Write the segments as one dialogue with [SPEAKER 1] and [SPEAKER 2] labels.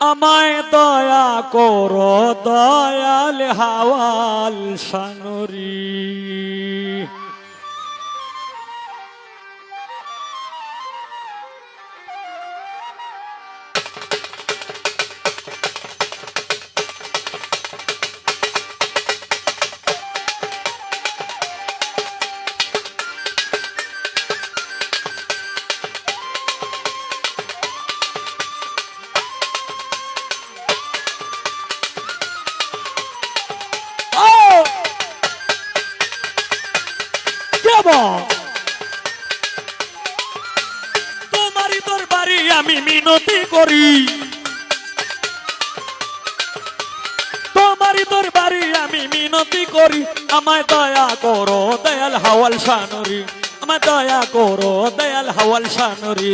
[SPEAKER 1] আমায় দয়া করো দয়াল হাওয়াল সানরি। মিনতি করি। তোমারই দরবারি আমি মিনতি করি। আমায় দয়া করো দয়াল হাওয়াল শানরি আমায় দয়া করো দয়াল হাওয়াল শানরি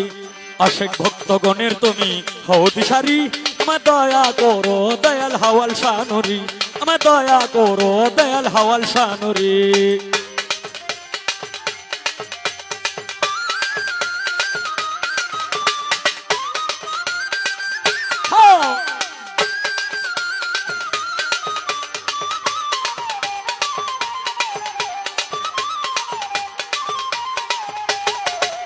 [SPEAKER 1] অশেক ভক্তগণের তুমি হও দিশারি। আমায় দয়া করো দয়াল হাওয়াল শানরি আমায় দয়া করো দয়াল হাওয়াল শানরি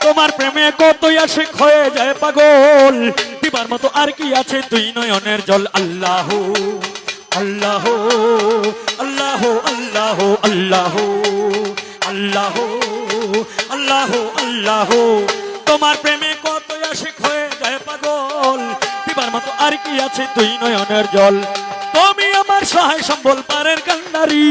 [SPEAKER 1] তোমার প্রেমে কতই আসে হয়ে যায় পাগল? দিবার মতো আর কি আছে তুই নয়নের জল? আল্লাহ আল্লাহ আল্লাহ আল্লাহ আল্লাহ আল্লাহ আল্লাহ আল্লাহ। তোমার প্রেমে কতই আসে হয়ে যায় পাগল? দিবার মতো আর কি আছে তুই নয়নের জল? তুমি আমার সহায় সম্বল পারের কান্নারি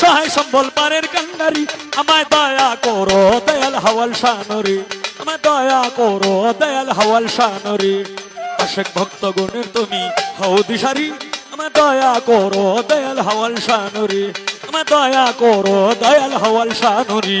[SPEAKER 1] সহায় সম্বল পারের কাঙ্গারি আমায় দয়া করো দয়াল হাওয়াল শানরি আমায় দয়া করো দয়াল হাওয়াল শানরি আশেক ভক্ত গুণের তুমি হও দিশারি। আমায় দয়া করো দয়াল হাওয়াল শানরি আমায় দয়া করো দয়াল হাওয়াল শানরি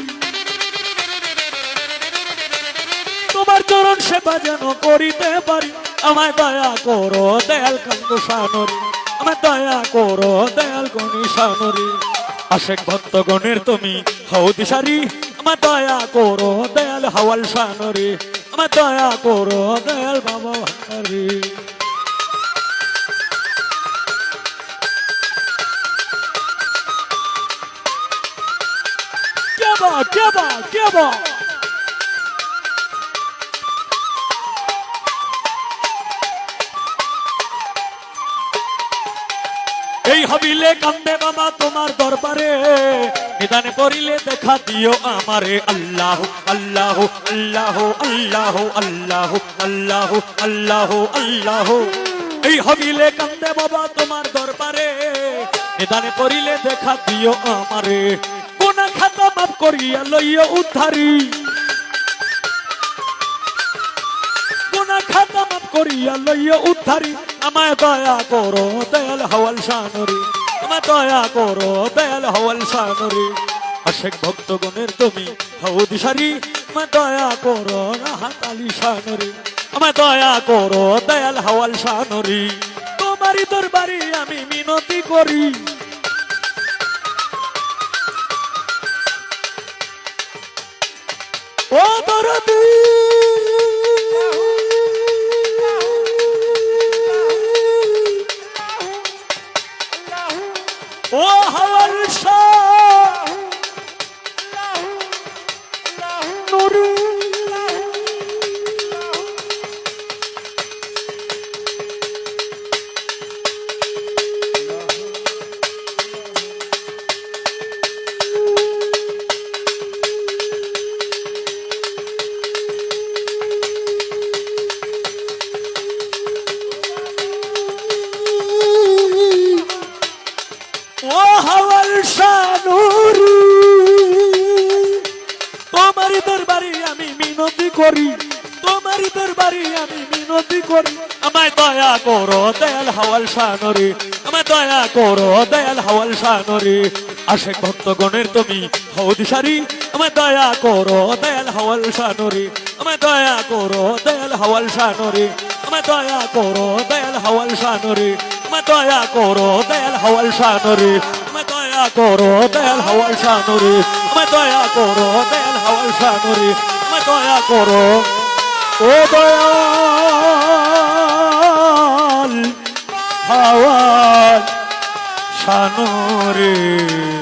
[SPEAKER 1] তোমার চরণ সেবা যেন করিতে পারি। আমায় দয়া করো দয়াল কান্ত সানরি আমায় দয়া করো দয়াল গণি সানরি আশেক ভক্তগণের তুমি হও দিশারি। আমার দয়া করো দয়াল হাওয়াল সানরি আমার দয়া করো দয়াল বাবা ভান্ডারি কে বা, কে হবিলে কান্দে বাবা তোমার দরবারে। নিদানে পড়িলে দেখা দিও আমারে। আল্লাহ আল্লাহ আল্লাহ আল্লাহ আল্লাহ আল্লাহ আল্লাহ আল্লাহ। এই হবিলে কান্দে বাবা তোমার দরবারে। নিদানে পড়িলে দেখা দিও আমারে। কোন খাতা মাফ করিয়া লইয়া উদ্ধারি। করিয়া লইয়া উদ্ধারি। আমায় দয়া করো, দয়াল হওয়াল শানরি। আমায় দয়া করো, দয়াল হওয়াল শানরি। অশেক ভক্তগণের তুমি হও দিশারি। আমায় দয়া করো রাহাত আলী শানরি। আমায় দয়া করো, দয়াল হওয়াল শানরি। তোমারই দরবারি আমি মিনতি করি। ও দরদি! হাওয়াল শানুরি তোমারই দরবারে আমি মিনতি করি। তোমারই দরবারে আমি মিনতি করি। আমায় দয়া করো দয়াল হাওয়াল শানুরি আমায় দয়া করো দয়াল হাওয়াল শানুরি আশেক ভক্তগণের তুমি হৌদিশারি আমায় দয়া করো দয়াল হাওয়াল শানুরি আমায় দয়া করো দয়াল হাওয়াল শানুরি আমায় দয়া করো দয়াল হাওয়াল শানুরি দয়া করো, দয়াল হওয়াল শানুরে। দয়া করো, দয়াল হওয়াল শানুরে। দয়া করো, দয়াল হওয়াল শানুরে। দয়া করো। ও দয়াল হওয়াল শানুরে।